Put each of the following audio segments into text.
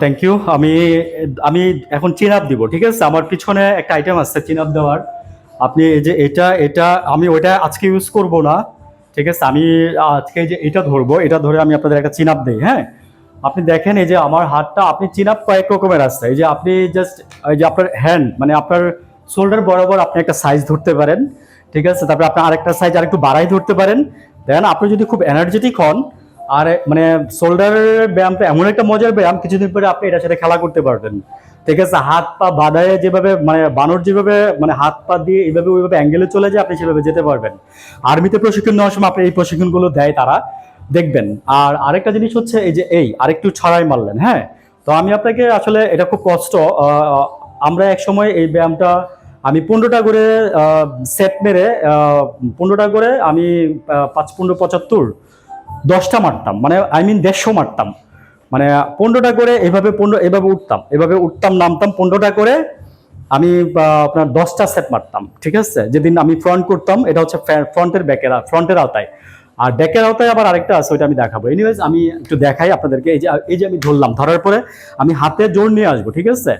Thank you আমি আমি এখন চিন আপ দিব, ঠিক আছে? আমার পিছনে একটা আইটেম আছে চিন আপ দেওয়ার। আপনি এই যে এটা এটা আমি ওইটা আজকে ইউজ করব না, ঠিক আছে? আমি আজকে যে এটা ধরবো, এটা ধরে আমি আপনাদের একটা চিন আপ দিই হ্যাঁ? আপনি দেখেন এই যে আমার হাতটা, আপনি চিন আপ কয়েক রকমের আসছে এই যে আপনি জাস্ট এই যে আপনার হ্যান্ড মানে আপনার শোল্ডার বরাবর আপনি একটা সাইজ ধরতে পারেন, ঠিক আছে? তারপরে আপনি আরেকটা সাইজ আরেকটু বাড়াই ধরতে পারেন। দেন আপনি যদি খুব এনার্জেটিক হন আর মানে শোল্ডারের ব্যায়ামটা এমন একটা মজার ব্যায়াম, কিছুদিন পরে আপনি এটার সাথে খেলা করতে পারবেন। ঠিক আছে? হাত পা বাদায় যেভাবে মানে বানর যেভাবে মানে হাত পা দিয়ে এইভাবে, ওইভাবে অ্যাঙ্গেলে চলে যায়, আপনি সেভাবে যেতে পারবেন। আর্মিতে প্রশিক্ষণ নেওয়ার সময় আপনি এই প্রশিক্ষণগুলো দেয় তারা, দেখবেন। আর আরেকটা জিনিস হচ্ছে, এই যে এই, আরেকটু ছড়াই মারলেন হ্যাঁ? তো আমি আপনাকে আসলে, এটা খুব কষ্ট আমরা এক সময় এই ব্যায়ামটা, আমি পনেরোটা করে সেট মেরে পনেরোটা করে আমি পাঁচ, পনেরো, পঁচাত্তর দশটা মারতাম মানে আই মিন দেড়শো মারতাম। মানে পনেরোটা করে এভাবে পনেরো, এভাবে উঠতাম এভাবে উঠতাম, নামতাম, পনেরোটা করে আমি আপনার দশটা সেট মারতাম, ঠিক আছে? যেদিন আমি ফ্রন্ট করতাম, এটা হচ্ছে ফ্রন্টের ব্যাকের ফ্রন্টের আওতায়। আর ব্যাকের আওতায় আবার আরেকটা আছে, ওইটা আমি দেখাবো। এনিওয়েজ আমি একটু দেখাই আপনাদেরকে, এই যে এই যে আমি ধরলাম, ধরার পরে আমি হাতে জোর নিয়ে আসব, ঠিক আছে?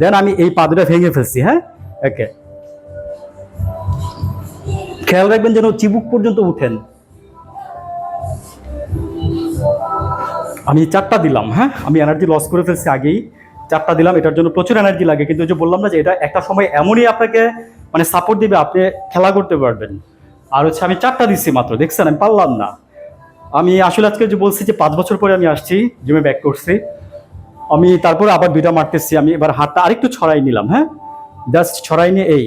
দেন আমি এই পা দুটা ভেঙে ফেলছি হ্যাঁ? ওকে খেয়াল রাখবেন যেন চিবুক পর্যন্ত উঠেন। আমি চারটা দিলাম হ্যাঁ? আমি এনার্জি লস করে ফেলছি আগেই। চারটা দিলাম, এটার জন্য প্রচুর এনার্জি লাগে। কিন্তু যে বললাম না যে এটা একটা সময় এমনই আপনাকে মানে সাপোর্ট দিবে, আপনি খেলা করতে পারবেন। আর হচ্ছে আমি চারটা দিচ্ছি মাত্র, দেখছেন? আমি পারলাম না। আমি আসলে আজকে যে বলছি যে পাঁচ বছর পরে আমি আসছি জিমে ব্যাক করছি। আমি তারপরে আবার দুইটা মারতেছি, আমি এবার হাতটা আরেকটু ছড়াই নিলাম হ্যাঁ? জাস্ট ছড়াই নিয়ে এই।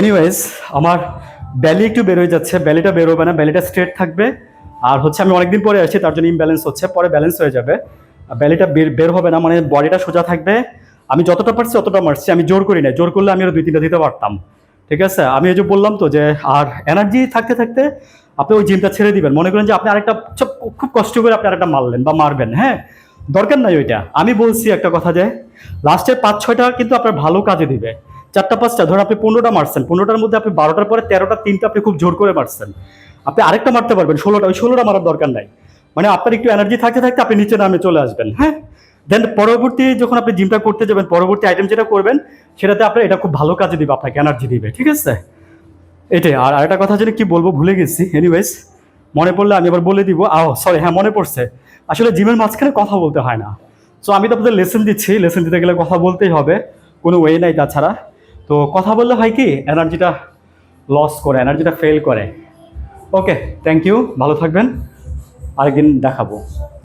এনিওয়েজ আমার ব্যালি একটু বেরোয় যাচ্ছে ব্যালিটা বেরোবে না ব্যালিটা স্ট্রেট থাকবে। আর হচ্ছে আমি অনেকদিন পরে আসছি, তার জন্য ইমব্যালেন্স হচ্ছে, পরে ব্যালেন্স হয়ে যাবে। ব্যালিটা বের বের হবে না মানে বডিটা সোজা থাকবে। আমি যতটা পারছি অতটা মারছি, আমি জোর করি না জোর করলে আমি আরও দুই তিনটা দিতে পারতাম। ঠিক আছে? আমি এই যে বললাম তো যে, আর এনার্জি থাকতে থাকতে আপনি ওই জিমটা ছেড়ে দিবেন। মনে করেন যে আপনি আরেকটা খুব কষ্ট করে আপনি আরেকটা মারলেন বা মারবেন হ্যাঁ? দরকার নাই ওইটা। আমি বলছি একটা কথা যে লাস্টের পাঁচ ছয়টা কিন্তু আপনার ভালো কাজে দিবে। চারটা, পাঁচটা, ধরুন আপনি পনেরোটা মারছেন, পনেরোটার মধ্যে আপনি বারোটার পরে তেরোটা, তিনটা আপনি খুব জোর করে মারছেন। আপনি আরেকটা মারতে পারবেন, ষোলোটা, ওই ষোলোটা মারার দরকার নাই। মানে আপনার একটু এনার্জি থাকতে থাকতে আপনি নিচে নামে চলে আসবেন হ্যাঁ? দেন পরবর্তী যখন আপনি জিমটা করতে যাবেন, পরবর্তী আইটেম যেটা করবেন, সেটাতে আপনার এটা খুব ভালো কাজে দিবে, আপনাকে এনার্জি দিবে, ঠিক আছে? এটাই, আর আরেকটা কথা যেন কি বলব, ভুলে গেছি এনিওয়েজ মনে পড়লে আমি আবার বলে দিব। আহ সরি হ্যাঁ মনে পড়ছে। আসলে জিমের মাঝখানে কথা বলতে হয় না। সো আমি তো আপনাদের লেসন দিচ্ছি লেসন দিতে গেলে কথা বলতেই হবে, কোনো ওয়ে নাই তাছাড়া। তো কথা বললে হয় কি এনার্জিটা লস করে এনার্জিটা ফেল করে। ওকে থ্যাংক ইউ ভালো থাকবেন। আরেকদিন দেখাবো।